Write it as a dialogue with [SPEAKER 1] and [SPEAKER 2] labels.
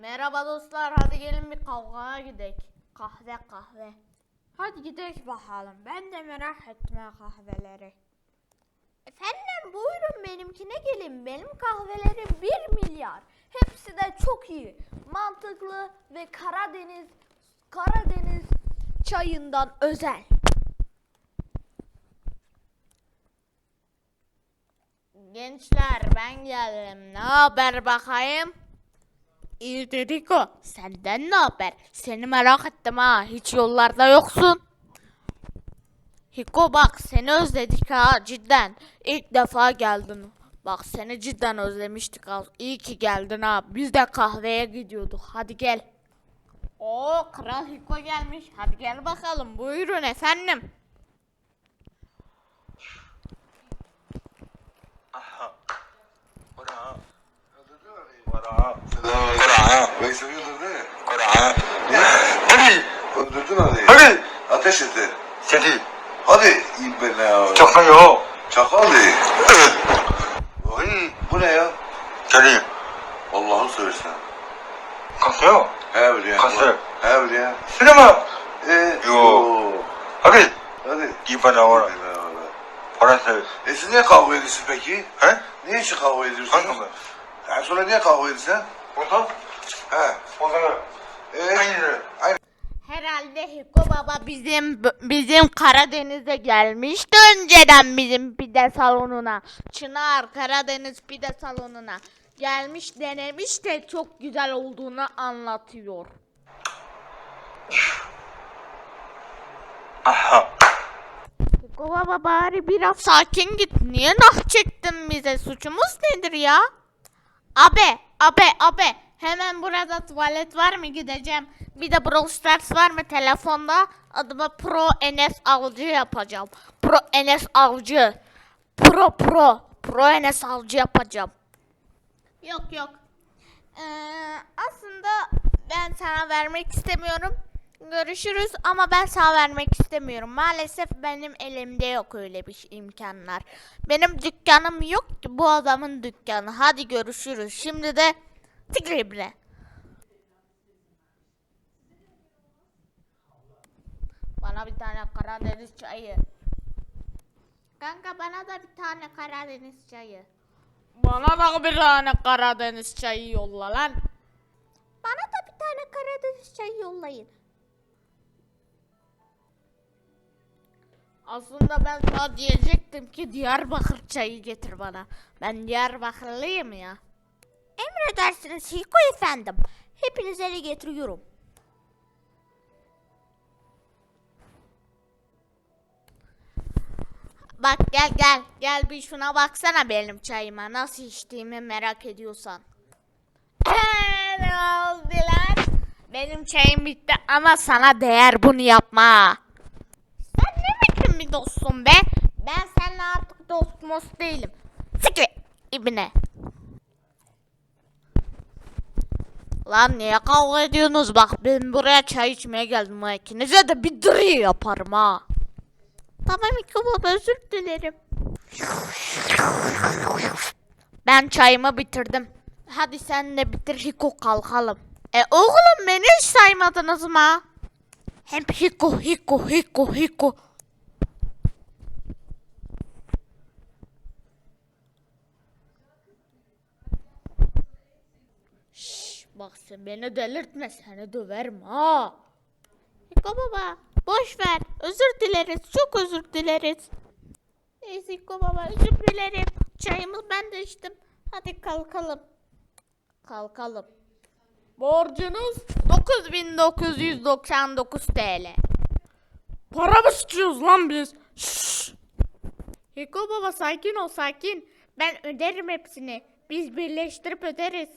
[SPEAKER 1] Merhaba dostlar hadi gelin bir kavgaya gidelim. Kahve kahve.
[SPEAKER 2] Hadi gidelim bakalım. Ben de merak ha kahveleri.
[SPEAKER 1] Efendim buyurun benimkine gelin. Benim kahvelerim 1 milyar. Hepsi de çok iyi. Mantıklı ve Karadeniz Karadeniz çayından özel. Gençler ben geldim. Ne haber bakayım? İyi dedik o. Senden ne haber? Seni merak ettim ha. Hiç yollarda yoksun. Hiko bak seni özledik ha cidden. İlk defa geldin. Bak seni cidden özlemiştik ha. İyi ki geldin ha. Biz de kahveye gidiyorduk. Hadi gel. Oo Kral Hiko gelmiş. Hadi gel bakalım. Buyurun efendim.
[SPEAKER 3] Kora. Kora. Kora.
[SPEAKER 4] Veysel öldürdü.
[SPEAKER 3] Kora. Hadi.
[SPEAKER 4] Öldürdün hadi.
[SPEAKER 3] Hadi.
[SPEAKER 4] Ateş etti.
[SPEAKER 3] Seni.
[SPEAKER 4] Hadi iyi be ne ya. Çakal değil.
[SPEAKER 3] Evet.
[SPEAKER 4] Ay, bu ne ya?
[SPEAKER 3] Seni.
[SPEAKER 4] Allah'ını seversen.
[SPEAKER 3] Kalkıyor.
[SPEAKER 4] He biliyor.
[SPEAKER 3] Kasır.
[SPEAKER 4] He biliyor.
[SPEAKER 3] Seni mi?
[SPEAKER 4] E,
[SPEAKER 3] Yo. Hadi.
[SPEAKER 4] Hadi.
[SPEAKER 3] Bana var.
[SPEAKER 4] Hadi.
[SPEAKER 3] Parası.
[SPEAKER 4] E siz niye kavga ediyorsunuz peki?
[SPEAKER 3] He?
[SPEAKER 4] Niye için kavga ediyorsunuz?
[SPEAKER 3] Hangi?
[SPEAKER 4] Ha, sonra niye kavga ediyorsun?
[SPEAKER 3] Burada.
[SPEAKER 4] He.
[SPEAKER 3] Burada.
[SPEAKER 4] E,
[SPEAKER 3] Aynı.
[SPEAKER 1] Herhalde Hiko Baba bizim bizim Karadeniz'e gelmişti önceden bizim pide salonuna. Çınar Karadeniz pide salonuna gelmiş denemiş de çok güzel olduğunu anlatıyor.
[SPEAKER 3] Aha.
[SPEAKER 1] Hiko Baba bari biraz sakin git. Niye nah çektin bize? Suçumuz nedir ya? Abe, abe, abe. Hemen burada tuvalet var mı gideceğim. Bir de Brawl Stars var mı telefonda? Adıma Pro Enes Avcı yapacağım. Pro Enes Avcı. Pro Pro. Pro Enes Avcı yapacağım. Yok yok. Ee, aslında ben sana vermek istemiyorum. Görüşürüz ama ben sana vermek istemiyorum. Maalesef benim elimde yok öyle bir şey, imkanlar. Benim dükkanım yok ki bu adamın dükkanı. Hadi görüşürüz. Şimdi de Tigribre. Bana bir tane Karadeniz çayı. Kanka bana da bir tane Karadeniz çayı. Bana da bir tane Karadeniz çayı yolla lan. Bana da bir tane Karadeniz çayı yollayın. Aslında ben sana diyecektim ki Diyarbakır çayı getir bana. Ben Diyarbakırlıyım ya. Emredersiniz Hiko efendim. Hepinize ele getiriyorum. Bak gel gel gel bir şuna baksana benim çayıma nasıl içtiğimi merak ediyorsan. ne oldu lan? Benim çayım bitti ama sana değer bunu yapma. Sen ne biçim bir dostsun be? Ben seninle artık dost most değilim. Sikri ibne. Lan niye kavga ediyorsunuz? Bak ben buraya çay içmeye geldim. İkinize de bir dri yaparım ha. Tamam İko baba özür dilerim. Ben çayımı bitirdim. Hadi sen de bitir Hiko kalkalım. E oğlum beni hiç saymadınız mı? Hem Hiko Hiko Hiko Hiko. Şşş bak sen beni delirtme seni döverim ha. Hiko baba boş ver özür dileriz çok özür dileriz. Neyse Hiko baba özür dilerim. Çayımı ben de içtim. Hadi kalkalım. Kalkalım. Borcunuz 9999 TL. Para mı sıçıyoruz lan biz? Şşş. Hiko baba sakin ol sakin. Ben öderim hepsini. Biz birleştirip öderiz.